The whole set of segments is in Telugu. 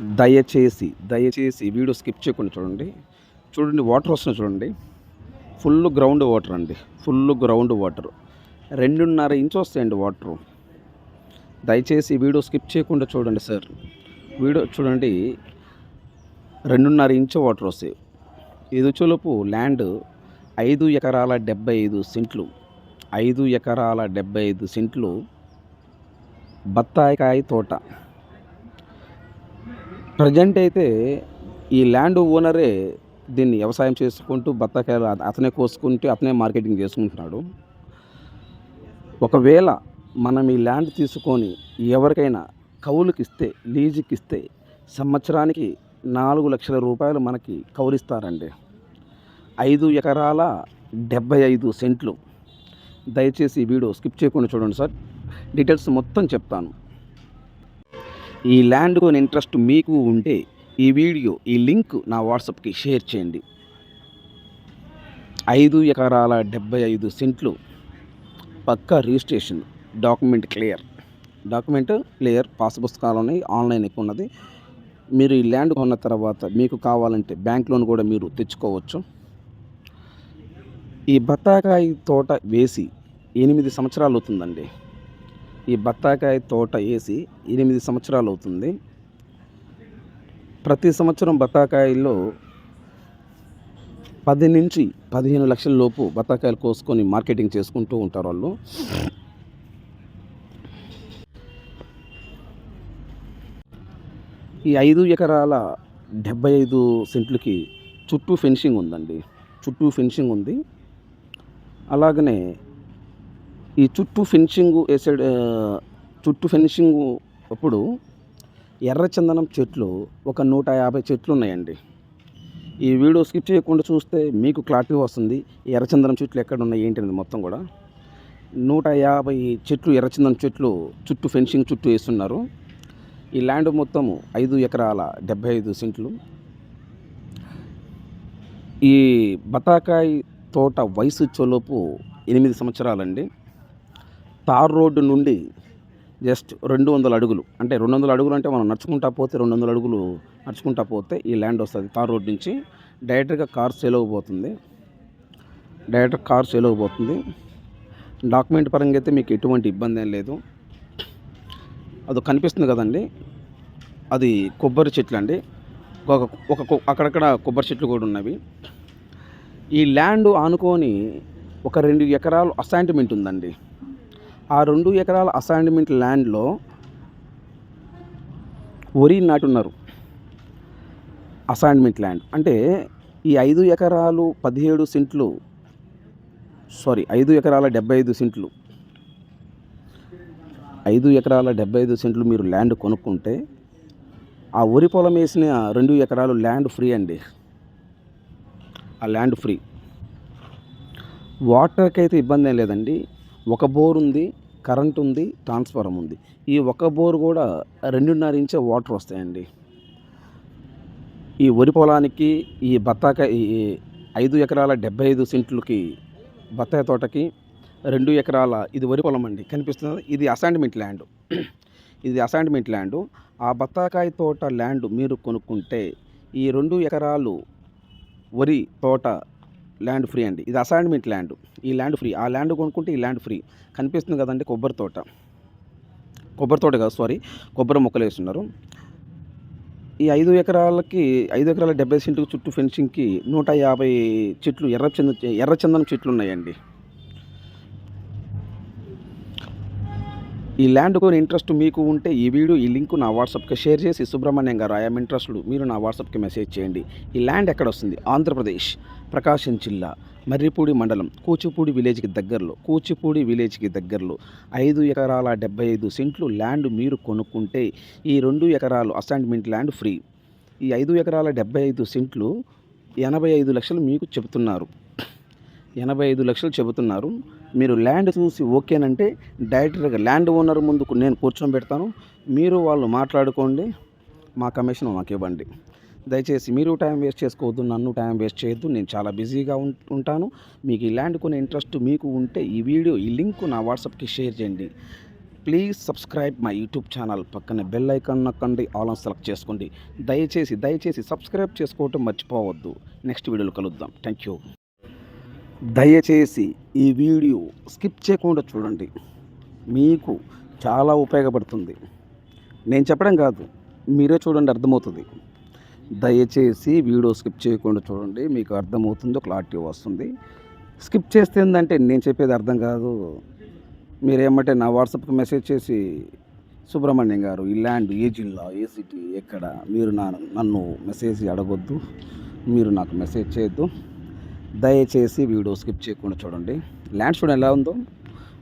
దయచేసి దయచేసి వీడియో స్కిప్ చేయకుండా చూడండి. చూడండి వాటర్ వస్తుంది చూడండి. ఫుల్ గ్రౌండ్ వాటర్ అండి. Full ground water. రెండున్నర ఇంచ్ వస్తాయండి వాటర్. దయచేసి వీడియో స్కిప్ చేయకుండా చూడండి సార్. వీడియో చూడండి. రెండున్నర ఇంచ్ వాటర్ వస్తాయి. ఎదుచులుపు ల్యాండ్ ఐదు ఎకరాల డెబ్బై ఐదు సెంట్లు. ఐదు ఎకరాల డెబ్బై ఐదు సెంట్లు బత్తాయికాయ తోట. ప్రజెంట్ అయితే ఈ ల్యాండ్ ఓనరే దీన్ని వ్యవసాయం చేసుకుంటూ బత్తాకాయలు అతనే కోసుకుంటూ అతనే మార్కెటింగ్ చేసుకుంటున్నాడు. ఒకవేళ మనం ఈ ల్యాండ్ తీసుకొని ఎవరికైనా కౌలుకి ఇస్తే లీజుకి ఇస్తే సంవత్సరానికి నాలుగు లక్షల రూపాయలు మనకి కౌలిస్తారండి. ఐదు ఎకరాల డెబ్బై ఐదు సెంట్లు. దయచేసి ఈ వీడియో స్కిప్ చేయకుండా చూడండి సార్. డీటెయిల్స్ మొత్తం చెప్తాను. ఈ ల్యాండ్ కొని ఇంట్రెస్ట్ మీకు ఉంటే ఈ వీడియో ఈ లింక్ నా వాట్సాప్కి షేర్ చేయండి. ఐదు ఎకరాల డెబ్బై ఐదు సెంట్లు పక్కా registration document clear document clear pass పుస్తకాలు ఉన్నాయి ఆన్లైన్ ఎక్కువ ఉన్నది. మీరు ఈ ల్యాండ్ కొన్న తర్వాత మీకు కావాలంటే బ్యాంక్ లోన్ కూడా మీరు తెచ్చుకోవచ్చు. ఈ బత్తాకాయ తోట వేసి ఎనిమిది సంవత్సరాలు అవుతుందండి. ఈ బత్తాకాయ తోట వేసి ఎనిమిది సంవత్సరాలు అవుతుంది ప్రతి సంవత్సరం బత్తాకాయల్లో పది నుంచి పదిహేను లక్షల లోపు బత్తాకాయలు కోసుకొని మార్కెటింగ్ చేసుకుంటూ ఉంటారు వాళ్ళు. ఈ ఐదు ఎకరాల డెబ్బై ఐదు సెంట్లకి చుట్టూ ఫెన్సింగ్ ఉందండి. చుట్టూ ఫెన్సింగ్ ఉంది. అలాగనే ఈ చుట్టూ ఫెన్సింగ్ వేసాడు చుట్టూ ఫెన్సింగ్ అప్పుడు ఎర్రచందనం చెట్లు ఒక నూట యాభై చెట్లు ఉన్నాయండి. ఈ వీడియో స్కిప్ చేయకుండా చూస్తే మీకు క్లారిటీ వస్తుంది ఈ ఎర్రచందనం చెట్లు ఎక్కడ ఉన్నాయి ఏంటి మొత్తం కూడా. నూట యాభై చెట్లు ఎర్రచందనం చెట్లు చుట్టూ ఫెన్సింగ్ చుట్టూ వేస్తున్నారు. ఈ ల్యాండ్ మొత్తం ఐదు ఎకరాల డెబ్బై ఐదు సెంట్లు. ఈ బతాకాయ తోట వయసు వచ్చేలోపు ఎనిమిది సంవత్సరాలండి. తార్ రోడ్డు నుండి జస్ట్ రెండు వందల అడుగులు. అంటే రెండు వందల అడుగులు అంటే మనం నడుచుకుంటా పోతే రెండు వందల అడుగులు నడుచుకుంటా పోతే ఈ ల్యాండ్ వస్తుంది తార్ రోడ్ నుంచి. డైరెక్ట్గా కార్ సేల్ అవ్వబోతుంది డైరెక్ట్ కార్ సేల్ అవ్వబోతుంది డాక్యుమెంట్ పరంగా అయితే మీకు ఎటువంటి ఇబ్బంది ఏం లేదు. అది కనిపిస్తుంది కదండి. అది కొబ్బరి చెట్లు అండి. ఒక ఒక అక్కడక్కడ కొబ్బరి చెట్లు కూడా ఉన్నవి. ఈ ల్యాండ్ ఆనుకొని ఒక రెండు ఎకరాలు అసైన్మెంట్ ఉందండి. ఆ రెండు ఎకరాల అసైన్మెంట్ ల్యాండ్లో వరి నాటున్నారు. అసైన్మెంట్ ల్యాండ్ అంటే ఈ ఐదు ఎకరాలు పదిహేడు సెంట్లు సారీ ఐదు ఎకరాల డెబ్బై ఐదు సెంట్లు. ఐదు ఎకరాల డెబ్బై ఐదు సెంట్లు మీరు ల్యాండ్ కొనుక్కుంటే ఆ వరి పొలం వేసిన రెండు ఎకరాలు ల్యాండ్ ఫ్రీ అండి. ఆ ల్యాండ్ ఫ్రీ వాటర్కి అయితే ఇబ్బంది ఏం లేదండి. ఒక బోర్ ఉంది కరెంట్ ఉంది ట్రాన్స్ఫారం ఉంది ఈ ఒక బోర్ కూడా రెండున్నర ఇంచే వాటర్ వస్తాయండి. ఈ వరి పొలానికి ఈ బత్తాకాయ ఈ ఐదు ఎకరాల డెబ్బై ఐదు సెంట్లకి బత్తాయి తోటకి రెండు ఎకరాల ఇది వరి పొలం అండి. కనిపిస్తుంది. ఇది అసైన్మెంట్ ల్యాండ్. ఇది అసైన్మెంట్ ల్యాండ్. ఆ బత్తాకాయ తోట ల్యాండ్ మీరు కొనుక్కుంటే ఈ రెండు ఎకరాలు వరి తోట ల్యాండ్ ఫ్రీ అండి. ఇది అసైన్మెంట్ ల్యాండ్ ఈ ల్యాండ్ ఫ్రీ ఆ ల్యాండ్ కొనుక్కుంటే ఈ ల్యాండ్ ఫ్రీ. కనిపిస్తుంది కదండి కొబ్బరి తోట. కొబ్బరి తోట కాదు సారీ కొబ్బరి మొక్కలు వేస్తున్నారు. ఈ ఐదు ఎకరాలకి ఐదు ఎకరాల డెబ్బై సెంటు చుట్టూ ఫెన్సింగ్కి నూట యాభై చెట్లు ఎర్ర చంద ఎర్రచందనం చెట్లు ఉన్నాయండి. ఈ ల్యాండ్ కొని ఇంట్రెస్ట్ మీకు ఉంటే ఈ వీడియో ఈ లింక్ నా వాట్సాప్కి షేర్ చేసి సుబ్రహ్మణ్యం గారు ఐఎమ్ ఇంట్రెస్టెడ్ మీరు నా వాట్సాప్కి మెసేజ్ చేయండి. ఈ ల్యాండ్ ఎక్కడ వస్తుంది? ఆంధ్రప్రదేశ్. ప్రకాశం జిల్లా మర్రిపూడి మండలం కూచిపూడి విలేజ్కి దగ్గరలో కూచిపూడి విలేజ్కి దగ్గరలో ఐదు ఎకరాల డెబ్బై ఐదు సెంట్లు ల్యాండ్ మీరు కొనుక్కుంటే ఈ రెండు ఎకరాలు అసైన్మెంట్ ల్యాండ్ ఫ్రీ. ఈ ఐదు ఎకరాల డెబ్బై ఐదు సెంట్లు ఎనభై ఐదు లక్షలు మీకు చెబుతున్నారు. ఎనభై ఐదు లక్షలు చెబుతున్నారు. మీరు ల్యాండ్ చూసి ఓకేనంటే డైరెక్ట్గా ల్యాండ్ ఓనర్ ముందుకు నేను కూర్చొని పెడతాను మీరు వాళ్ళు మాట్లాడుకోండి మా కమిషన్ మాకు ఇవ్వండి దయచేసి మీరు టైం వేస్ట్ చేసుకోవద్దు నన్ను టైం వేస్ట్ చేయొద్దు నేను చాలా బిజీగా ఉంటాను. మీకు ఈ ల్యాండ్ కొనే ఇంట్రెస్ట్ మీకు ఉంటే ఈ వీడియో ఈ లింక్ నా వాట్సాప్కి షేర్ చేయండి. Please subscribe my YouTube channel పక్కన బెల్ ఐకాన్ నొక్కండి ఆల్ సెలెక్ట్ చేసుకోండి. దయచేసి దయచేసి సబ్స్క్రైబ్ చేసుకోవటం మర్చిపోవద్దు. నెక్స్ట్ వీడియోలో కలుద్దాం. Thank you. దయచేసి ఈ వీడియో స్కిప్ చేయకుండా చూడండి. మీకు చాలా ఉపయోగపడుతుంది. నేను చెప్పడం కాదు మీరే చూడండి అర్థమవుతుంది. దయచేసి వీడియో స్కిప్ చేయకుండా చూడండి మీకు అర్థమవుతుందో క్లారిటీ వస్తుంది. స్కిప్ చేస్తే ఏంటంటే నేను చెప్పేది అర్థం కాదు. మీరేమంటే నా వాట్సాప్కి మెసేజ్ చేసి సుబ్రహ్మణ్యం గారు ఈ ల్యాండ్ ఏ జిల్లా ఏ సిటీ ఎక్కడ? మీరు నా నన్ను మెసేజ్ అడగొద్దు మీరు నాకు మెసేజ్ చేయొద్దు. దయచేసి వీడియో స్కిప్ చేయకుండా చూడండి. ల్యాండ్ చూడండి ఎలా ఉందో.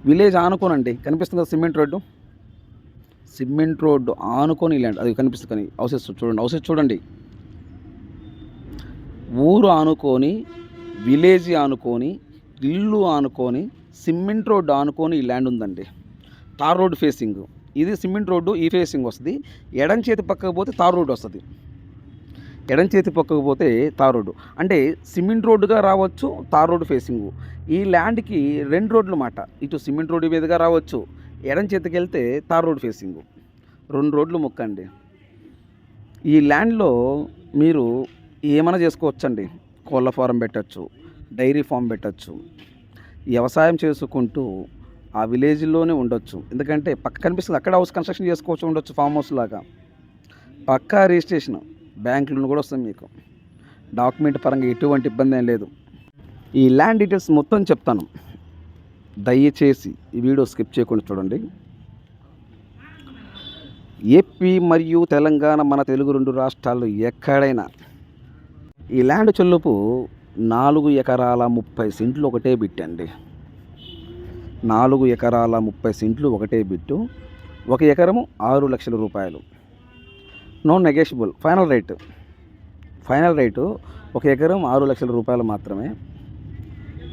విలేజ్ ఆనుకోనండి కనిపిస్తుంది కదా సిమెంట్ రోడ్డు? సిమెంట్ రోడ్డు ఆనుకొని ల్యాండ్ అది కనిపిస్తుంది కానీ హౌసెస్ చూడండి హౌసెస్ చూడండి. ఊరు ఆనుకొని విలేజ్ ఆనుకొని ఇల్లు ఆనుకొని సిమెంట్ రోడ్డు ఆనుకొని ఈ ల్యాండ్ ఉందండి. Tar road facing. ఇది సిమెంట్ రోడ్డు ఈ ఫేసింగ్ వస్తుంది. ఎడం చేతి పక్కకు పోతే తార్ రోడ్డు వస్తుంది. ఎడం చేతి పక్కకు పోతే తార్ రోడ్డు. అంటే సిమెంట్ రోడ్డుగా రావచ్చు తార్ రోడ్డు ఫేసింగ్. ఈ ల్యాండ్కి రెండు రోడ్లు మాట. ఇటు సిమెంట్ రోడ్డు మీదుగా రావచ్చు ఎడం చేతికి వెళ్తే తార్ రోడ్ ఫేసింగ్. రెండు రోడ్లు మొక్కండి. ఈ ల్యాండ్లో మీరు ఏమైనా చేసుకోవచ్చండి. కోళ్ళ ఫారం పెట్టచ్చు డైరీ ఫామ్ పెట్టచ్చు వ్యవసాయం చేసుకుంటూ ఆ విలేజ్లోనే ఉండొచ్చు. ఎందుకంటే పక్క కనిపిస్తుంది అక్కడ హౌస్ కన్స్ట్రక్షన్ చేసుకోవచ్చు ఉండొచ్చు ఫామ్ హౌస్ లాగా. పక్కా రిజిస్ట్రేషన్ బ్యాంక్ లోన్ కూడా వస్తుంది మీకు. డాక్యుమెంట్ పరంగా ఎటువంటి ఇబ్బంది ఏం లేదు. ఈ ల్యాండ్ డీటెయిల్స్ మొత్తం చెప్తాను. దయచేసి ఈ వీడియో స్కిప్ చేయకుండా చూడండి. ఏపీ మరియు తెలంగాణ మన తెలుగు రెండు రాష్ట్రాల్లో ఎక్కడైనా ఈ ల్యాండ్ చెల్లుపు నాలుగు ఎకరాల ముప్పై సెంట్లు ఒకటే బిట్టండి నాలుగు ఎకరాల ముప్పై సెంట్లు ఒకటే బిట్టు. ఒక ఎకరము ఆరు లక్షల రూపాయలు. No negotiable. Final rate. Final rate ఒక ఎకరం ఆరు లక్షల రూపాయలు మాత్రమే.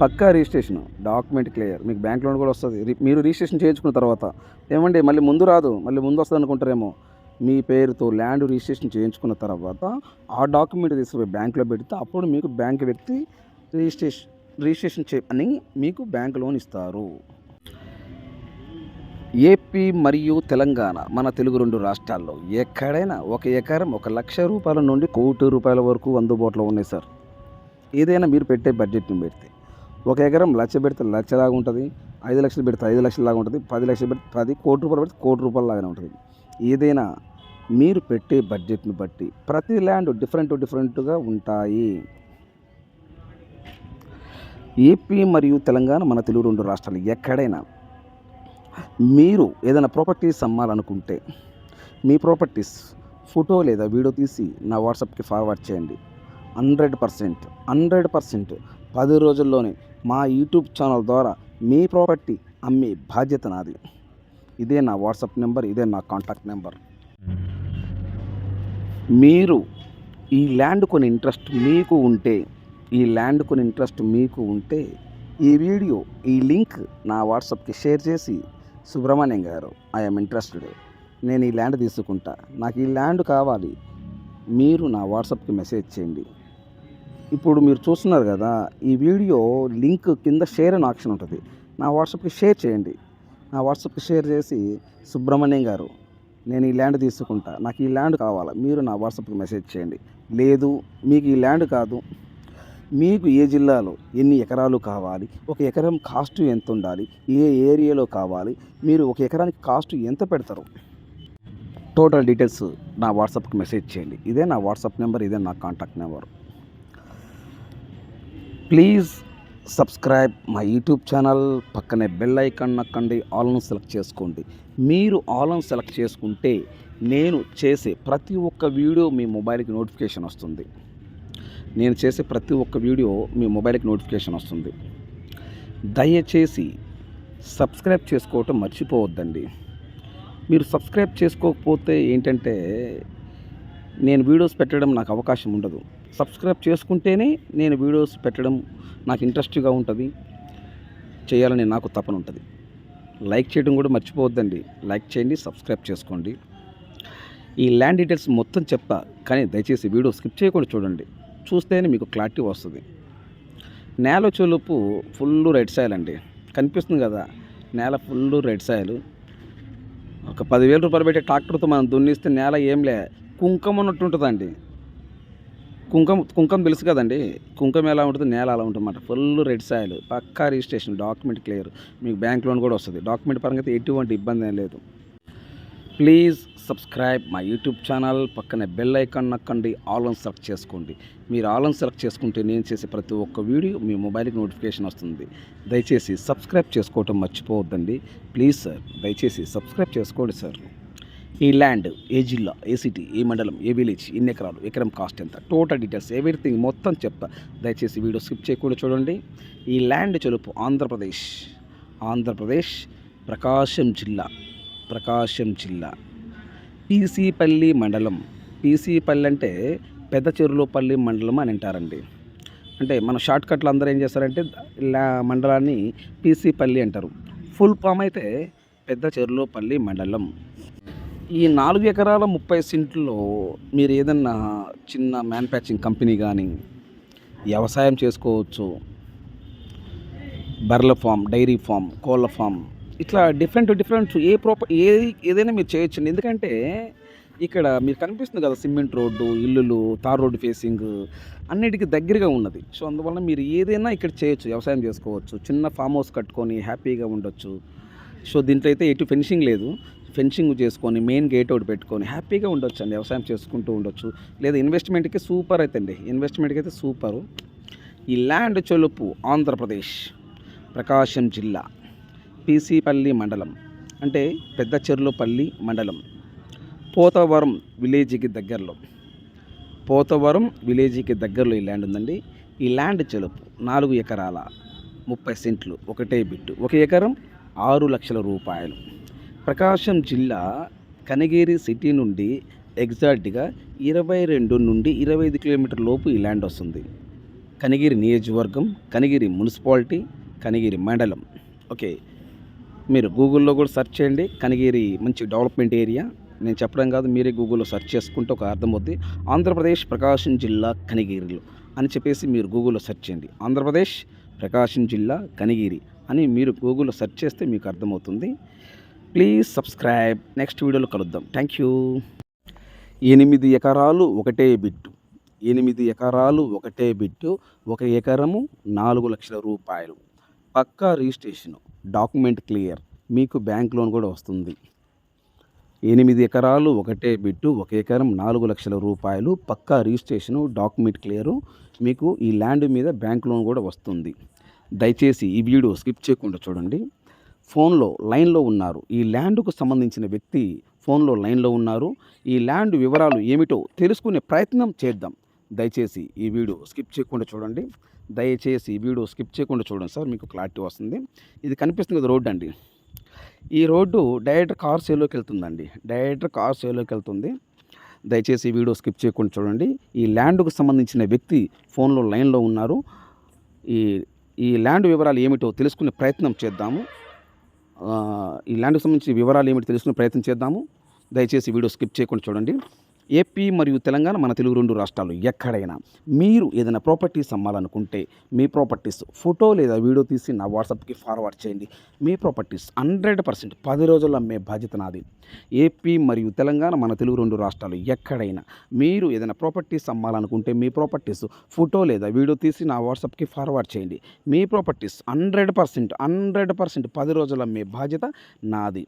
పక్కా రిజిస్ట్రేషన్. Document clear. మీకు బ్యాంక్ లోన్ కూడా వస్తుంది. రి- మీరు రిజిస్ట్రేషన్ చేయించుకున్న తర్వాత. ఏమండి మళ్ళీ ముందు రాదు. మళ్ళీ ముందు వస్తుంది అనుకుంటారేమో మీ పేరుతో ల్యాండ్ రిజిస్ట్రేషన్ చేయించుకున్న తర్వాత ఆ డాక్యుమెంట్ తీసుకుపోయి బ్యాంకులో పెడితే అప్పుడు మీకు బ్యాంక్ వ్యక్తి రిజిస్ట్రేషన్ రిజిస్ట్రేషన్ చే అని మీకు బ్యాంక్ లోన్ ఇస్తారు. ఏపీ మరియు తెలంగాణ మన తెలుగు రెండు రాష్ట్రాల్లో ఎక్కడైనా ఒక ఎకరం ఒక లక్ష రూపాయల నుండి కోటి రూపాయల వరకు అందుబాటులో ఉన్నాయి సార్. ఏదైనా మీరు పెట్టే బడ్జెట్ని పెడితే ఒక ఎకరం లక్ష పెడితే లక్షలాగా ఉంటుంది ఐదు లక్షలు పెడితే ఐదు లక్షలలాగా ఉంటుంది పది లక్షలు పెడితే పది కోటి రూపాయలు పెడితే కోటి రూపాయల లాగానే ఉంటుంది. ఏదైనా మీరు పెట్టే బడ్జెట్ని బట్టి ప్రతి ల్యాండ్ డిఫరెంట్ డిఫరెంట్గా ఉంటాయి. ఏపీ మరియు తెలంగాణ మన తెలుగు రెండు రాష్ట్రాలు ఎక్కడైనా మీరు ఏదైనా ప్రాపర్టీస్ అమ్మాలనుకుంటే మీ ప్రాపర్టీస్ ఫోటో లేదా వీడియో తీసి నా వాట్సాప్కి ఫార్వర్డ్ చేయండి. హండ్రెడ్ పర్సెంట్ హండ్రెడ్ పర్సెంట్ పది రోజుల్లోనే మా యూట్యూబ్ ఛానల్ ద్వారా మీ ప్రాపర్టీ అమ్మే బాధ్యత నాది. ఇదే నా వాట్సాప్ నెంబర్ ఇదే నా కాంటాక్ట్ నెంబర్. మీరు ఈ ల్యాండ్ కొని ఇంట్రెస్ట్ మీకు ఉంటే ఈ ల్యాండ్ కొని ఇంట్రెస్ట్ మీకు ఉంటే ఈ వీడియో ఈ లింక్ నా వాట్సాప్కి షేర్ చేసి సుబ్రహ్మణ్యం గారు ఐఎమ్ ఇంట్రెస్టెడ్. నేను ఈ ల్యాండ్ తీసుకుంటా. నాకు ఈ ల్యాండ్ కావాలి. మీరు నా వాట్సాప్కి మెసేజ్ చేయండి. ఇప్పుడు మీరు చూస్తున్నారు కదా ఈ వీడియో లింక్ కింద షేర్ అనే ఆప్షన్ ఉంటుంది. నా వాట్సాప్కి షేర్ చేయండి. నా వాట్సాప్కి షేర్ చేసి సుబ్రహ్మణ్యం గారు నేను ఈ ల్యాండ్ తీసుకుంటా నాకు ఈ ల్యాండ్ కావాలా మీరు నా వాట్సాప్కి మెసేజ్ చేయండి. లేదు మీకు ఈ ల్యాండ్ కాదు. మీకు ఏ జిల్లాలో ఎన్ని ఎకరాలు కావాలి ఒక ఎకరం కాస్ట్ ఎంత ఉండాలి ఏ ఏరియాలో కావాలి మీరు ఒక ఎకరానికి కాస్ట్ ఎంత పెడతారు? టోటల్ డీటెయిల్స్ నా వాట్సాప్కి మెసేజ్ చేయండి. ఇదే నా వాట్సాప్ నెంబర్ ఇదే నా కాంటాక్ట్ నెంబర్. ప్లీజ్ సబ్స్క్రైబ్ మా యూట్యూబ్ ఛానల్ పక్కనే బెల్ ఐకాన్ నక్కండి ఆల్ను సెలెక్ట్ చేసుకోండి. మీరు ఆల్ను సెలెక్ట్ చేసుకుంటే నేను చేసే ప్రతి ఒక్క వీడియో మీ మొబైల్కి నోటిఫికేషన్ వస్తుంది. నేను చేసే ప్రతి ఒక్క వీడియో మీ మొబైల్కి నోటిఫికేషన్ వస్తుంది. దయచేసి సబ్స్క్రైబ్ చేసుకోవటం మర్చిపోవద్దండి. మీరు సబ్స్క్రైబ్ చేసుకోకపోతే ఏంటంటే నేను వీడియోస్ పెట్టడం నాకు అవకాశం ఉండదు. సబ్స్క్రైబ్ చేసుకుంటేనే నేను వీడియోస్ పెట్టడం నాకు ఇంట్రెస్ట్గా ఉంటుంది. చేయాలని నాకు తపన ఉంటుంది. లైక్ చేయడం కూడా మర్చిపోవద్దండి. లైక్ చేయండి సబ్స్క్రైబ్ చేసుకోండి. ఈ ల్యాండ్ డీటెయిల్స్ మొత్తం చెప్తా కానీ దయచేసి వీడియో స్కిప్ చేయకుండా చూడండి. చూస్తేనే మీకు క్లారిటీ వస్తుంది. నేల చెలుపు ఫుల్ రైట్ సాయిల్ అండి. కనిపిస్తుంది కదా నేల ఫుల్ రెడ్ సాయిల్. ఒక పదివేల రూపాయలు పెట్టే ట్రాక్టర్తో మనం దున్నిస్తే నేల ఏం లే కుంకం ఉన్నట్టు ఉంటుందండి. కుంకం కుంకం తెలుసు కదండి. కుంకం ఎలా ఉంటుంది నేల అలా ఉంటుందన్నమాట. ఫుల్ రెడ్ సాయిల్ పక్కా రిజిస్ట్రేషన్ డాక్యుమెంట్ క్లియర్ మీకు బ్యాంక్ లోన్ కూడా వస్తుంది. డాక్యుమెంట్ పరంగా అయితే ఎటువంటి ఇబ్బంది ఏం లేదు. ప్లీజ్ సబ్స్క్రైబ్ మా యూట్యూబ్ ఛానల్ పక్కనే బెల్ ఐకాన్ నక్కండి. ఆల్ ఆన్ సెలెక్ట్ చేసుకోండి. మీరు ఆల్ ఆన్ సెలెక్ట్ చేసుకుంటే నేను చేసే ప్రతి ఒక్క వీడియో మీ మొబైల్కి నోటిఫికేషన్ వస్తుంది. దయచేసి సబ్స్క్రైబ్ చేసుకోవటం మర్చిపోవద్దండి. ప్లీజ్ సార్ దయచేసి సబ్స్క్రైబ్ చేసుకోండి సార్ ఈ ల్యాండ్ ఏ జిల్లా ఏ సిటీ ఏ మండలం ఏ విలేజ్ ఎన్ని ఎకరాలు ఎకరం కాస్ట్ ఎంత? టోటల్ డీటెయిల్స్ ఎవ్రీథింగ్ మొత్తం చెప్తా. దయచేసి వీడియో స్కిప్ చేయకుండా చూడండి. ఈ ల్యాండ్ చెలుపు ఆంధ్రప్రదేశ్ ఆంధ్రప్రదేశ్ ప్రకాశం జిల్లా ప్రకాశం జిల్లా. పీసీపల్లి మండలం పీసీపల్లి అంటే పెద్ద చెరువులపల్లి మండలం అని అంటారండి. అంటే మన షార్ట్కట్లు అందరూ ఏం చేస్తారంటే ల్యా మండలాన్ని పీసీపల్లి అంటారు. ఫుల్ ఫామ్ అయితే పెద్ద చెరువులపల్లి మండలం. ఈ నాలుగు ఎకరాల ముప్పై సెంట్లో మీరు ఏదన్నా చిన్న మ్యానుఫ్యాక్చరింగ్ కంపెనీ కానీ వ్యవసాయం చేసుకోవచ్చు బర్ల ఫామ్ డైరీ ఫామ్ కోళ్ళ ఫామ్ ఇట్లా డిఫరెంట్ డిఫరెంట్ ఏ ప్రాపర్ ఏ ఏదైనా మీరు చేయొచ్చండి. ఎందుకంటే ఇక్కడ మీరు కనిపిస్తుంది కదా సిమెంట్ రోడ్డు ఇల్లులు తార్ రోడ్డు ఫేసింగ్ అన్నిటికీ దగ్గరగా ఉన్నది. సో అందువల్ల మీరు ఏదైనా ఇక్కడ చేయొచ్చు వ్యవసాయం చేసుకోవచ్చు చిన్న ఫామ్ హౌస్ కట్టుకొని హ్యాపీగా ఉండొచ్చు. సో దీంట్లో అయితే ఎటు ఫినిషింగ్ లేదు. ఫెన్సింగ్ చేసుకొని మెయిన్ గేట్ ఒకటి పెట్టుకొని హ్యాపీగా ఉండొచ్చు అండి వ్యవసాయం చేసుకుంటూ ఉండొచ్చు. లేదా ఇన్వెస్ట్మెంట్కి సూపర్ అయితే అండి ఇన్వెస్ట్మెంట్కి అయితే సూపరు. ఈ ల్యాండ్ చొలుపు ఆంధ్రప్రదేశ్ ప్రకాశం జిల్లా పీసీపల్లి మండలం అంటే పెద్ద చెర్లోపల్లి మండలం పోతవరం విలేజ్కి దగ్గరలో పోతవరం విలేజ్కి దగ్గరలో ఈ ల్యాండ్ ఉందండి. ఈ ల్యాండ్ చెలుపు నాలుగు ఎకరాల ముప్పై సెంట్లు ఒకటే బిట్టు. ఒక ఎకరం ఆరు లక్షల రూపాయలు. ప్రకాశం జిల్లా కనగిరి సిటీ నుండి ఎగ్జాక్ట్గా ఇరవై రెండు నుండి ఇరవై ఐదు కిలోమీటర్ లోపు ఈ ల్యాండ్ వస్తుంది. కనిగిరి నియోజకవర్గం కనిగిరి మున్సిపాలిటీ కనిగిరి మండలం. ఓకే. మీరు గూగుల్లో కూడా సెర్చ్ చేయండి. కనిగిరి మంచి డెవలప్మెంట్ ఏరియా. నేను చెప్పడం కాదు మీరే గూగుల్లో సెర్చ్ చేసుకుంటే ఒక అర్థమవుద్ది. ఆంధ్రప్రదేశ్ ప్రకాశం జిల్లా కనిగిరిలో అని చెప్పేసి మీరు గూగుల్లో సెర్చ్ చేయండి. ఆంధ్రప్రదేశ్ ప్రకాశం జిల్లా కనిగిరి అని మీరు గూగుల్లో సెర్చ్ చేస్తే మీకు అర్థమవుతుంది. Please subscribe. నెక్స్ట్ వీడియోలో కలుద్దాం. థ్యాంక్ యూ ఎనిమిది ఎకరాలు ఒకటే బిట్టు. ఎనిమిది ఎకరాలు ఒకటే బిట్టు. ఒక ఎకరము నాలుగు లక్షల రూపాయలు. పక్కా రిజిస్ట్రేషన్. Document clear. మీకు బ్యాంక్ లోన్ కూడా వస్తుంది. ఎనిమిది ఎకరాలు ఒకటే బిట్టు. ఒక ఎకరం నాలుగు లక్షల రూపాయలు. పక్కా రిజిస్ట్రేషను డాక్యుమెంట్ క్లియరు. మీకు ఈ ల్యాండ్ మీద బ్యాంక్ లోన్ కూడా వస్తుంది. దయచేసి ఈ వీడియో స్కిప్ చేయకుండా చూడండి. ఫోన్లో లైన్లో ఉన్నారు. ఈ ల్యాండ్కు సంబంధించిన వ్యక్తి ఫోన్లో లైన్లో ఉన్నారు. ఈ ల్యాండ్ వివరాలు ఏమిటో తెలుసుకునే ప్రయత్నం చేద్దాం. దయచేసి ఈ వీడియో స్కిప్ చేయకుండా చూడండి. దయచేసి ఈ వీడియో స్కిప్ చేయకుండా చూడండి సార్ మీకు క్లారిటీ వస్తుంది. ఇది కనిపిస్తుంది కదా రోడ్డు అండి. ఈ రోడ్డు డైరెక్ట్ కార్ సేలోకి వెళ్తుందండి. డైరెక్ట్ కార్ సేలోకి వెళ్తుంది. దయచేసి ఈ వీడియో స్కిప్ చేయకుండా చూడండి. ఈ ల్యాండ్కు సంబంధించిన వ్యక్తి ఫోన్లో లైన్లో ఉన్నారు. ఈ ఈ ల్యాండ్ వివరాలు ఏమిటో తెలుసుకునే ప్రయత్నం చేద్దాము. ఈ ల్యాండ్కి సంబంధించిన వివరాలు ఏమిటి తెలుసుకునే ప్రయత్నం చేద్దాము. దయచేసి వీడియో స్కిప్ చేయకుండా చూడండి. ఏపీ మరియు తెలంగాణ మన తెలుగు రెండు రాష్ట్రాలు ఎక్కడైనా మీరు ఏదైనా ప్రాపర్టీస్ అమ్మాలనుకుంటే మీ ప్రాపర్టీస్ ఫోటో లేదా వీడియో తీసి నా వాట్సాప్కి ఫార్వర్డ్ చేయండి. మీ ప్రాపర్టీస్ హండ్రెడ్ పర్సెంట్ పది రోజుల్లో అమ్మే బాధ్యత నాది. ఏపీ మరియు తెలంగాణ మన తెలుగు రెండు రాష్ట్రాలు ఎక్కడైనా మీరు ఏదైనా ప్రాపర్టీస్ అమ్మాలనుకుంటే మీ ప్రాపర్టీస్ ఫోటో లేదా వీడియో తీసి నా వాట్సాప్కి ఫార్వర్డ్ చేయండి. మీ properties hundred percent hundred percent పది రోజుల్లో అమ్మే బాధ్యత నాది.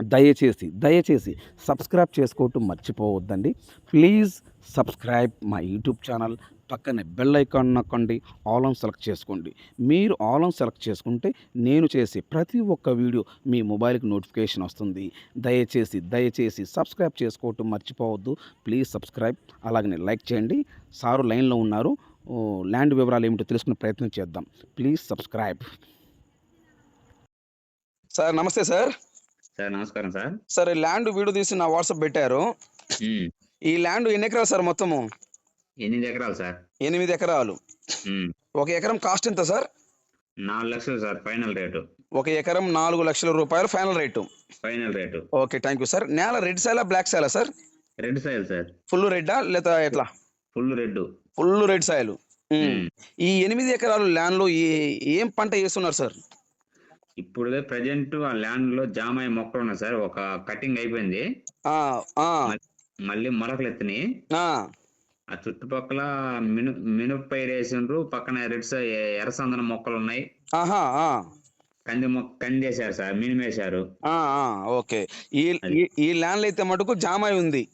దయచేసి దయచేసి సబ్స్క్రైబ్ చేసుకోవటం మర్చిపోవద్దండి. ప్లీజ్ సబ్స్క్రైబ్ మా యూట్యూబ్ ఛానల్ పక్కనే బెల్ ఐకాన్ నొక్కండి ఆల్ ఆన్ సెలెక్ట్ చేసుకోండి. మీరు ఆల్ ఆన్ సెలెక్ట్ చేసుకుంటే నేను చేసే ప్రతి ఒక్క వీడియో మీ మొబైల్కి నోటిఫికేషన్ వస్తుంది. దయచేసి దయచేసి సబ్స్క్రైబ్ చేసుకోవటం మర్చిపోవద్దు. ప్లీజ్ సబ్స్క్రైబ్ అలాగనే లైక్ చేయండి. సారు లైన్లో ఉన్నారు. ల్యాండ్ వివరాలు ఏమిటో తెలుసుకునే ప్రయత్నం చేద్దాం. Please subscribe. సార్ నమస్తే సార్. సార్ నమస్కారం సార్. సార్ ఈ ల్యాండ్ వీడియో తీసి నా వాట్సాప్ పెట్టారు. ఈ ల్యాండ్ ఎన్ని ఎకరాలు సార్ మొత్తము? ఎనిమిది ఎకరాలు సార్. ఎనిమిది ఎకరాలు. ఒక ఎకరం కాస్ట్ ఎంత సార్? నాలుగు లక్షలు సార్ ఫైనల్ రేటు. ఒక ఎకరం నాలుగు లక్షల రూపాయలు final rate. Final rate. Okay thank you sir. నేల రెడ్ సైలా black సైలా sir? Red soil sir. Full రెడ్డా లేదా ఎట్లా? Full red full red soil. ఈ ఎనిమిది ఎకరాలు ల్యాండ్లో ఏ ఏం పంట వేస్తున్నారు సార్? ఇప్పుడు ప్రజెంట్ ఆ ల్యాండ్లో జామ అయ్యే మొక్కలు ఉన్నాయి సార్. ఒక కటింగ్ అయిపోయింది. మళ్ళీ మొలకలు ఎత్తినాయి. ఆ, చుట్టుపక్కల మిను మినుపు పైరు వేసిండ్రు. పక్కన రెడ్ స- ఎర్రసందన మొక్కలు ఉన్నాయి. కంది మొక్క కంది వేశారు సార్. మినుము ఆ, ఓకే. ఈ ఈ- ల్యాండ్ అయితే మటుకు జామాయి ఉంది.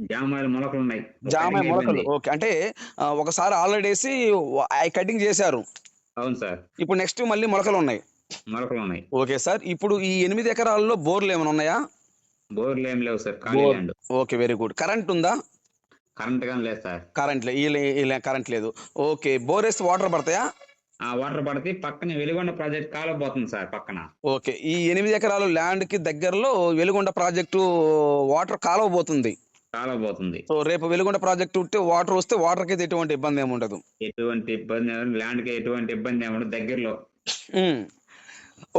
జామాయిలు మొలకలు ఉన్నాయి. జామాయి మొలకలు. ఓకే. అంటే ఒకసారి ఆల్రెడీ వేసి కటింగ్ చేశారు. అవును సార్. ఇప్పుడు నెక్స్ట్ మళ్ళీ మొలకలు ఉన్నాయి. మొలకలు ఉన్నాయి ఓకే సార్ ఇప్పుడు ఈ ఎనిమిది ఎకరాల్లో బోర్లు ఏమైనా ఉన్నాయా? బోర్లు ఏం లేవు సార్ ఖాళీ bore. Land. Okay very good. Current ఉందా? కరెంట్ కానీ లేదు సార్. కరెంట్ లే- ఈ లే- ఈ లే- కరెంట్ లేదు. ఓకే బోర్ వేస్తే వాటర్ పడతాయా? ఆ వాటర్ పడితే పక్కన వెలుగొండ ప్రాజెక్ట్ కాలపోతుంది సార్ పక్కన. ఓకే ఈ ఎనిమిది ఎకరాలు ల్యాండ్కి దగ్గరలో వెలుగొండ ప్రాజెక్టు వాటర్ కాలువ పోతుంది సో రేపు వెలుగొండ ప్రాజెక్టు ఉంటే వాటర్ వస్తే వాటర్కి ఎటువంటి ఇబ్బంది ఏమి ఉండదు ఎటువంటి ఇబ్బంది ల్యాండ్కి ఎటువంటి ఇబ్బంది ఏమన్నా దగ్గరలో.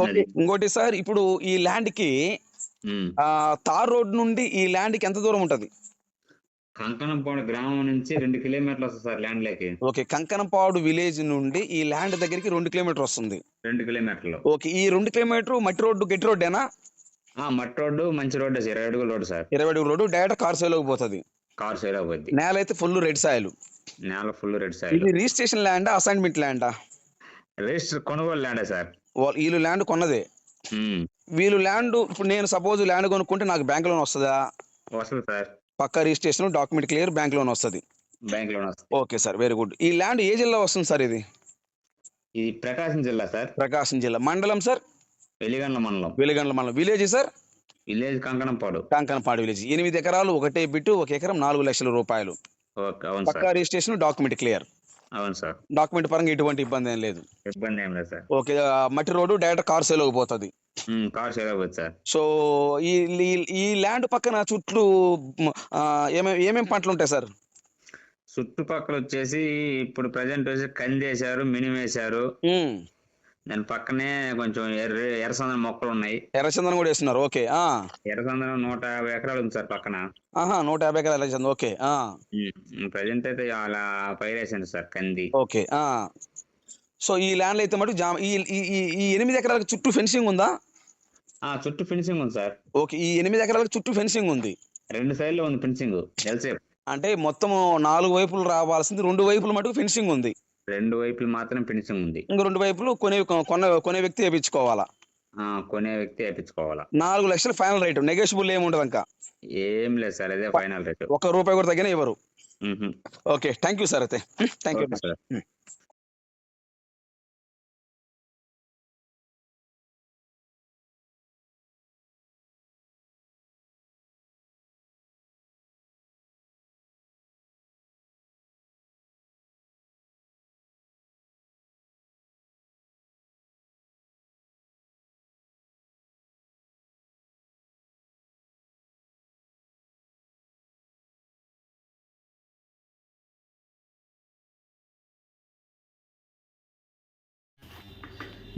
ఓకే. ఇంకోటి సార్ ఇప్పుడు ఈ ల్యాండ్కి తార్ రోడ్ నుండి ఈ ల్యాండ్కి ఎంత దూరం ఉంటది? కంకణంపాడు గ్రామం నుంచి రెండు కిలోమీటర్లు వస్తుంది సార్ ల్యాండ్ లేకి ఓకే కంకనపాడు విలేజ్ నుండి ఈ ల్యాండ్ దగ్గరికి రెండు కిలోమీటర్ వస్తుంది. రెండు కిలోమీటర్లు. ఓకే ఈ రెండు కిలోమీటర్ మట్టి రోడ్డు గట్టి రోడ్డేనా? ఆ మట్టి రోడ్డు మంచి రోడ్డు సార్. ఇరవై అడుగుల రోడ్డు సార్. ఇరవై అడుగు రోడ్డు డైరెక్ట్ కార్ సేలోకి పోతుంది కార్ సేల్ అవుద్ది నేల అయితే ఫుల్ రెడ్ సాయిల్. నేల ఫుల్ రెడ్ సైడ్ ఇది రిజిస్ట్రేషన్ ల్యాండా అసైన్మెంట్ ల్యాండా? రిజిస్టర్ కొనుగోలు ల్యాండే సార్. వీళ్ళు ల్యాండ్ కొన్నదే. వీళ్ళు ల్యాండ్ ఇప్పుడు నేను సపోజ్ ల్యాండ్ కొనుక్కుంటే నాకు బ్యాంక్ లోన్ వస్తుందా? వస్తుంది సార్. పక్కా registration document clear bank loan వస్తుంది. బ్యాంక్ లోన్ వస్తుంది. ఓకే సార్ వెరీ గుడ్ ఈ ల్యాండ్ ఏ జిల్లా వస్తుంది సార్ ఇది? ఇది ప్రకాశం జిల్లా సార్. ప్రకాశం జిల్లా. మండలం సార్? వెలిగండ్ల మండలం. వెలిగండ్ల మండలం. Village sir? Village Kankanampadu. Kankanapadu village ఎనిమిది ఎకరాలు ఒకటే బిట్టు ఒక ఎకరం నాలుగు లక్షల రూపాయలు. పక్కా రిజిస్ట్రేషన్ డాక్యుమెంట్ క్లియర్ అవును సార్. డాక్యుమెంట్ పరంగా ఎటువంటి ఇబ్బంది ఏం లేదు. ఇబ్బంది ఏం లేదు సార్. ఓకే మట్టి రోడ్డు డైరెక్ట్ కార్ సేలోకి పోతుంది కార్ సేల్ అవుతుంది సార్. సో ఈ ఈ- ల్యాండ్ పక్కన చుట్టూ మ్, ఆ, ఏమేం ఏమేం పంటలు ఉంటాయి సార్? చుట్టుపక్కల వచ్చేసి ఇప్పుడు ప్రజెంట్ వచ్చి కంది వేశారు మినిమం వేశారు. ఉమ్, దాని పక్కనే కొంచెం ఎర్ర ఎర్రసందన మొక్కలు ఉన్నాయి. ఎర్రచందనం కూడా వేస్తున్నారు ఓకే ఆ. ఎర్రసందనం నూట యాభై ఎకరాలు ఉంది సార్ పక్కన. ఆహా నూట యాభై ఎకరాలు ఎర్రచందనం ఓకే ఆ, ప్రజెంట్ అయితే అలా పైరేసాను సార్ కంది. ఓకే ఆ. సో ఈ ల్యాండ్ అయితే మటు జామ ఈ ఈ- ఎనిమిది ఎకరాలకు చుట్టూ ఫెన్సింగ్ ఉందా? ఆ చుట్టూ ఫినిషింగ్ ఉంది సార్. ఓకే ఈ ఎనిమిది ఎకరాలకు చుట్టూ ఫెన్సింగ్ ఉంది. రెండు సైడ్లో ఉంది ఫినిషింగ్ ఎల్సేప్ అంటే మొత్తం నాలుగు వైపులు రావాల్సింది రెండు వైపులు మటుకు ఫెన్సింగ్ ఉంది. రెండు వైపులు మాత్రం ఫినిషింగ్ ఉంది. ఇంక రెండు వైపులు కొనే కొన్న కొనే వ్యక్తి వేయించుకోవాలా కొనే వ్యక్తి వేయించుకోవాలా నాలుగు లక్షలు ఫైనల్ రేటు నెగోషియబుల్ ఏమి ఉండదు ఇంకా ఏం లేదు సార్ అదే ఫైనల్ రేటు. ఒక రూపాయి కూడా తగ్గిన ఇవ్వరు. ఓకే థ్యాంక్ యూ సార్ అయితే. Thank you sir.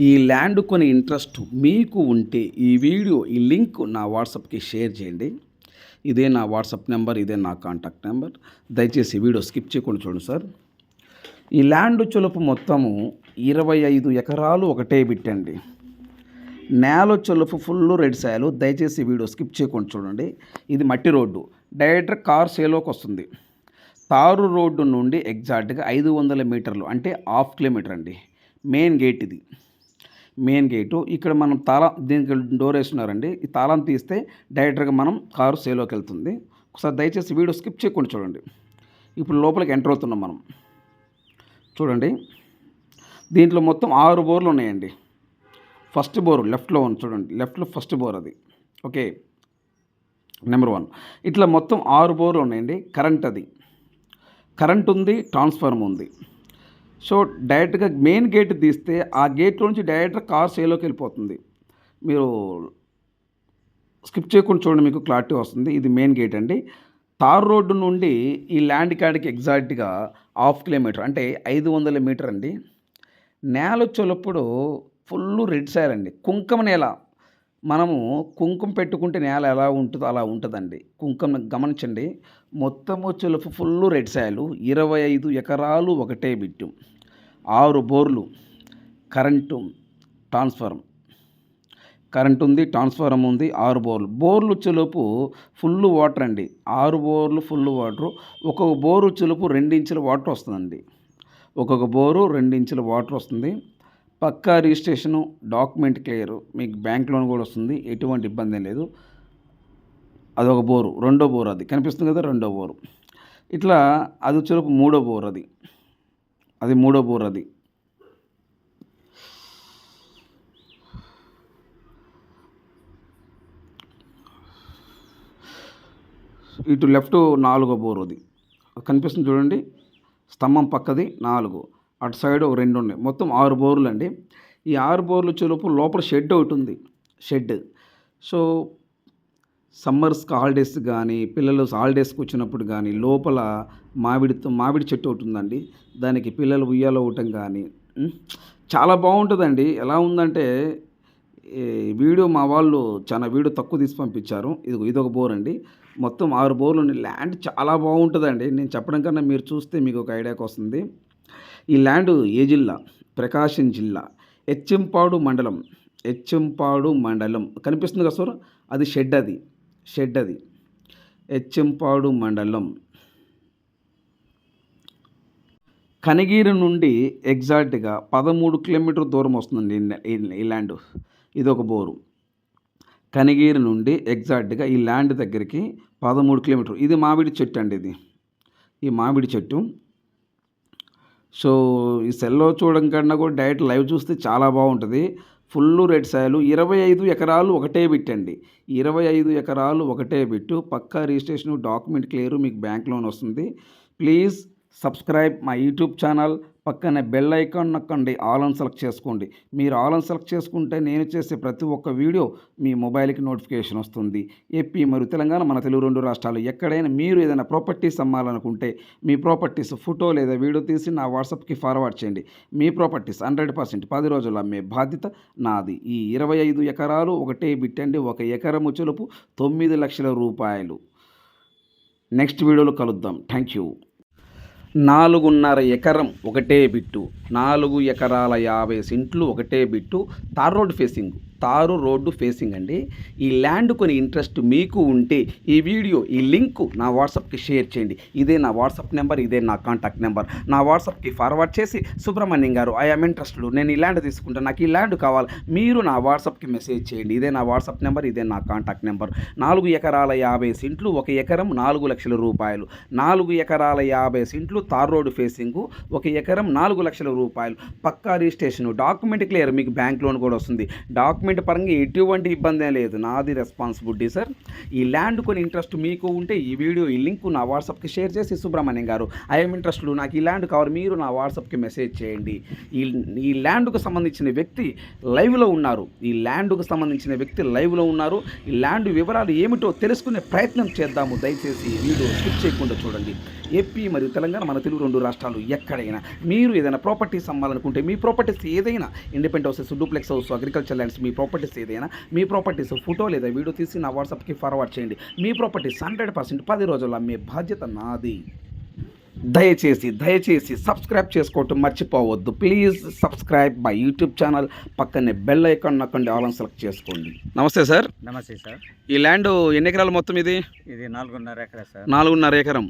ఈ ల్యాండ్ కొనే ఇంట్రెస్ట్ మీకు ఉంటే ఈ వీడియో ఈ లింక్ నా వాట్సాప్కి షేర్ చేయండి. ఇదే నా వాట్సాప్ నెంబర్ ఇదే నా కాంటాక్ట్ నెంబర్. దయచేసి వీడియో స్కిప్ చేయకుండా చూడండి సార్. ఈ ల్యాండ్ చొలుపు మొత్తము ఇరవై ఐదు ఎకరాలు ఒకటే బిట్టండి. నేల చొలుపు ఫుల్ రెడ్ సాయలు. దయచేసి వీడియో స్కిప్ చేయకుండా చూడండి. ఇది మట్టి రోడ్డు. డైరెక్ట్ కార్ సేలోకి వస్తుంది. తారు రోడ్డు నుండి ఎగ్జాక్ట్గా ఐదు వందల మీటర్లు అంటే హాఫ్ కిలోమీటర్ అండి. మెయిన్ గేట్ ఇది. Main gate. ఇక్కడ మనం తాళం దీనికి డోర్ వేస్తున్నారండి ఈ తాళం తీస్తే డైరెక్ట్గా మనం కారు సేలోకి వెళ్తుంది. ఒకసారి దయచేసి వీడియో స్కిప్ చేయకుండా చూడండి. ఇప్పుడు లోపలికి ఎంటర్ అవుతున్నాం మనం. చూడండి. దీంట్లో మొత్తం ఆరు బోర్లు ఉన్నాయండి. ఫస్ట్ బోర్ లెఫ్ట్లో ఉంది చూడండి. లెఫ్ట్లో ఫస్ట్ బోర్ అది. ఓకే. Number one. ఇట్లా మొత్తం ఆరు బోర్లు ఉన్నాయండి. కరెంట్ అది. కరెంట్ ఉంది ట్రాన్స్ఫార్మర్ ఉంది. సో డైరెక్ట్గా మెయిన్ గేట్ తీస్తే ఆ గేట్లో నుంచి డైరెక్ట్గా కార్ సేలోకి వెళ్ళిపోతుంది. మీరు స్కిప్ చేయకుండా చూడండి మీకు క్లారిటీ వస్తుంది. ఇది మెయిన్ గేట్ అండి. తార్ రోడ్డు నుండి ఈ ల్యాండ్ కాడికి ఎగ్జాక్ట్గా హాఫ్ కిలోమీటర్ అంటే ఐదు వందల మీటర్ అండి. నేల వచ్చేటప్పుడు ఫుల్ రెడ్ సాయిల్ అండి. కుంకమ నేల. మనము కుంకుమ పెట్టుకుంటే నేల ఎలా ఉంటుందో అలా ఉంటుందండి. కుంకుమ గమనించండి. మొత్తము చిలుపు ఫుల్ రెడ్ సాయలు. ఇరవై ఐదు ఎకరాలు ఒకటే బిట్టు. ఆరు బోర్లు. కరెంటు ట్రాన్స్ఫార్మ్ కరెంట్ ఉంది ట్రాన్స్ఫారం ఉంది ఆరు బోర్లు. బోర్లు వచ్చేలోపు ఫుల్ వాటర్ అండి. ఆరు బోర్లు ఫుల్ వాటర్. ఒక్కొక్క బోరు వచ్చేలోపు రెండు ఇంచుల వాటర్ వస్తుందండి. ఒక్కొక్క బోరు రెండు ఇంచుల వాటర్ వస్తుంది. పక్కా రిజిస్ట్రేషను డాక్యుమెంట్ క్లియర్. మీకు బ్యాంక్ లోన్ కూడా వస్తుంది. ఎటువంటి ఇబ్బంది లేదు. అదొక బోరు. రెండో బోరు అది. కనిపిస్తుంది కదా రెండో బోరు. ఇట్లా అది వచ్చేలోపు మూడో బోరు అది. అది మూడో బోరు అది. ఇటు లెఫ్ట్ నాలుగో బోర్ అది కనిపిస్తుంది చూడండి. స్తంభం పక్కది నాలుగు. అటు సైడ్ ఒక రెండు ఉన్నాయి. మొత్తం ఆరు బోర్లు అండి. ఈ ఆరు బోర్లు వచ్చేలోపు లోపల షెడ్ ఒకటి ఉంది. షెడ్. సో సమ్మర్స్కి హాలిడేస్ కానీ పిల్లలు హాలిడేస్కి వచ్చినప్పుడు కానీ లోపల మామిడితో మామిడి చెట్టు ఒకటి ఉందండి. దానికి పిల్లలు ఉయ్యాలో ఇవ్వటం కానీ చాలా బాగుంటుందండి. ఎలా ఉందంటే వీడియో మా వాళ్ళు చాలా వీడియో తక్కువ తీసి పంపించారు. ఇది ఇదొక బోర్ అండి. మొత్తం ఆరు బోర్లు ఉన్నాయి. ల్యాండ్ చాలా బాగుంటుందండి. నేను చెప్పడం కన్నా మీరు చూస్తే మీకు ఒక ఐడియాకి వస్తుంది ఈ ల్యాండ్ ఏ జిల్లా? ప్రకాశం జిల్లా. హెచ్చెంపాడు మండలం. హెచ్చెంపాడు మండలం. కనిపిస్తుంది కదా సార్? అది షెడ్ అది షెడ్ అది హెచ్చెంపాడు మండలం. కనిగిరి నుండి ఎగ్జాక్ట్గా పదమూడు కిలోమీటర్ దూరం వస్తుందండి ఈ ఈ ల్యాండ్. ఇది ఒక బోరు. కనిగిరి నుండి ఎగ్జాక్ట్గా ఈ ల్యాండ్ దగ్గరికి పదమూడు కిలోమీటర్. ఇది మామిడి చెట్టు అండి ఇది. ఈ మామిడి చెట్టు సో ఈ సెల్లో చూడడం కన్నా కూడా డైరెక్ట్ లైవ్ చూస్తే చాలా బాగుంటుంది. Full red soil. ఇరవై ఐదు ఎకరాలు ఒకటే బిట్టండి. ఇరవై ఐదు ఎకరాలు ఒకటే బిట్టు. పక్కా రిజిస్ట్రేషన్ డాక్యుమెంట్ క్లియర్ మీకు బ్యాంక్ లోన్ వస్తుంది. ప్లీజ్ సబ్స్క్రైబ్ మా యూట్యూబ్ ఛానల్ పక్కనే బెల్ ఐకాన్ నొక్కండి ఆల్ అని సెలెక్ట్ చేసుకోండి. మీరు ఆల్ అని సెలెక్ట్ చేసుకుంటే నేను చేసే ప్రతి ఒక్క వీడియో మీ మొబైల్కి నోటిఫికేషన్ వస్తుంది. ఏపీ మరియు తెలంగాణ మన తెలుగు రెండు రాష్ట్రాలు ఎక్కడైనా మీరు ఏదైనా ప్రాపర్టీస్ అమ్మాలనుకుంటే మీ ప్రాపర్టీస్ ఫోటో లేదా వీడియో తీసి నా వాట్సాప్కి ఫార్వర్డ్ చేయండి. మీ ప్రాపర్టీస్ హండ్రెడ్ పర్సెంట్ పది రోజుల్లో అమ్మే బాధ్యత నాది. ఈ ఇరవై ఐదు ఎకరాలు ఒకటే బిట్టండి ఒక ఎకరము చెలుపు తొమ్మిది లక్షల రూపాయలు. నెక్స్ట్ వీడియోలో కలుద్దాం. Thank you. నాలుగున్నర ఎకరం ఒకటే బిట్టు. నాలుగు ఎకరాల యాభై సెంట్లు ఒకటే bit. Tar road facing. Tar road facing అండి. ఈ ల్యాండ్ కొని ఇంట్రెస్ట్ మీకు ఉంటే ఈ వీడియో ఈ లింక్ నా వాట్సాప్కి షేర్ చేయండి. ఇదే నా వాట్సాప్ నెంబర్ ఇదే నా కాంటాక్ట్ నెంబర్. నా వాట్సాప్కి ఫార్వర్డ్ చేసి సుబ్రహ్మణ్యం గారు ఐఎమ్ ఇంట్రెస్ట్లు నేను ఈ ల్యాండ్ తీసుకుంటాను నాకు ఈ ల్యాండ్ కావాలి. మీరు నా వాట్సాప్కి మెసేజ్ చేయండి. ఇదే నా వాట్సాప్ నెంబర్ ఇదే నా కాంటాక్ట్ నెంబర్. నాలుగు ఎకరాల యాభై సెంట్లు ఒక ఎకరం నాలుగు లక్షల రూపాయలు. నాలుగు ఎకరాల యాభై సెంట్లు తార్ రోడ్డు ఫేసింగ్ ఒక ఎకరం నాలుగు లక్షల రూపాయలు. పక్కా రిజిస్ట్రేషన్ డాక్యుమెంట్ క్లియర్ మీకు బ్యాంక్ లోన్ కూడా వస్తుంది. డాక్యుమెంట్ పరంగా ఎటువంటి ఇబ్బంది లేదు. నాది రెస్పాన్సిబిలిటీ సార్. ఈ ల్యాండ్ కొని ఇంట్రెస్ట్ మీకు ఉంటే ఈ వీడియో ఈ లింక్ నా వాట్సాప్కి షేర్ చేసి సుబ్రహ్మణ్యం గారు. ఐఎమ్ ఇంట్రెస్ట్లు నాకు ఈ ల్యాండ్ కావాలి. మీరు నా వాట్సాప్కి మెసేజ్ చేయండి. ఈ ఈ ల్యాండ్కు సంబంధించిన వ్యక్తి లైవ్లో ఉన్నారు. ఈ ల్యాండ్కు సంబంధించిన వ్యక్తి లైవ్లో ఉన్నారు. ఈ ల్యాండ్ వివరాలు ఏమిటో తెలుసుకునే ప్రయత్నం చేద్దాము. దయచేసి ఈ వీడియో స్కిప్ చేయకుండా చూడండి. ఏపీ మరియు తెలంగాణ మన తెలుగు రెండు రాష్ట్రాలు ఎక్కడైనా మీరు ఏదైనా ప్రాపర్టీస్ అమ్మాలనుకుంటే మీ ప్రాపర్టీస్ ఏదైనా independent houses duplex house agriculture lands మీ ప్రాపర్టీస్ ఏదైనా మీ ప్రాపర్టీస్ ఫోటో లేదా వీడియో తీసి నా వాట్సాప్కి ఫార్వర్డ్ చేయండి. మీ ప్రాపర్టీస్ హండ్రెడ్ పర్సెంట్ పది రోజుల్లో మీ బాధ్యత నాది. దయచేసి దయచేసి సబ్స్క్రైబ్ చేసుకోవటం మర్చిపోవద్దు. Please subscribe my YouTube channel పక్కనే బెల్ ఐకాన్ నొక్కండి ఆల్ సెలెక్ట్ చేసుకోండి. నమస్తే సార్ నమస్తే సార్ ఈ ల్యాండ్ ఎన్ని ఎకరాలు మొత్తం ఇది? ఇది నాలుగున్నర ఎకరా సార్ నాలుగున్నర ఎకరం.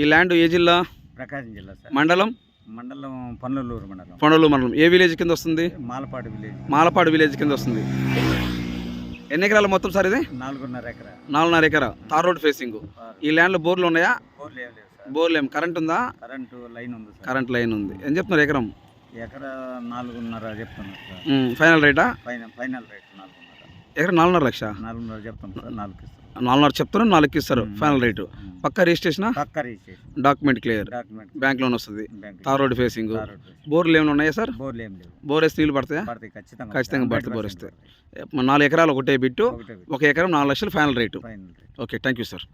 ఈ ల్యాండ్ ఏ జిల్లా? ప్రకాశం జిల్లా సార్ మండలం? మండలం పనులూరు మండలం. మండలం. ఏ విలేజ్ కింద వస్తుంది? మాలపాడు విలేజ్. మాలపాడు విలేజ్ కింద వస్తుంది. ఎన్ని ఎకరాలు మొత్తం సార్ ఇది? నాలుగున్నర ఎకరా. నాలుగున్నర ఎకరా. తార్ రోడ్ ఫేసింగ్ ఈ ల్యాండ్లో బోర్లు ఉన్నాయా? బోర్లు ఏం కరెంట్ ఉందా? కరెంటు లైన్ ఉంది కరెంట్ లైన్ ఉంది. ఏం చెప్తున్నారు ఎకరం? ఎకరా నాలుగున్నర చెప్తున్నారు ఫైనల్ రేటా? ఫైనల్ ఫైనల్ రేట్ నాలుగున్నర. ఎకరం నాలుగున్నర లక్ష? నాలుగున్నర చెప్తాం సార్ నాలుగు నాలుగున్నర చెప్తున్నారు నాలుగు ఇస్తారు. Final rate. పక్క registration document clear bank loan వస్తుంది. Tar road facing. బోర్లు ఏమైనా ఉన్నాయా సార్ బోర్ వేసి నీళ్ళు పడతాయా? ఖచ్చితంగా. పడతాయి, బోర్ 100% వస్తాయి. నాలుగు ఎకరాలు ఒకటే బిట్టు. ఒక ఎకరం నాలుగు లక్షలు final rate final rate okay thank you sir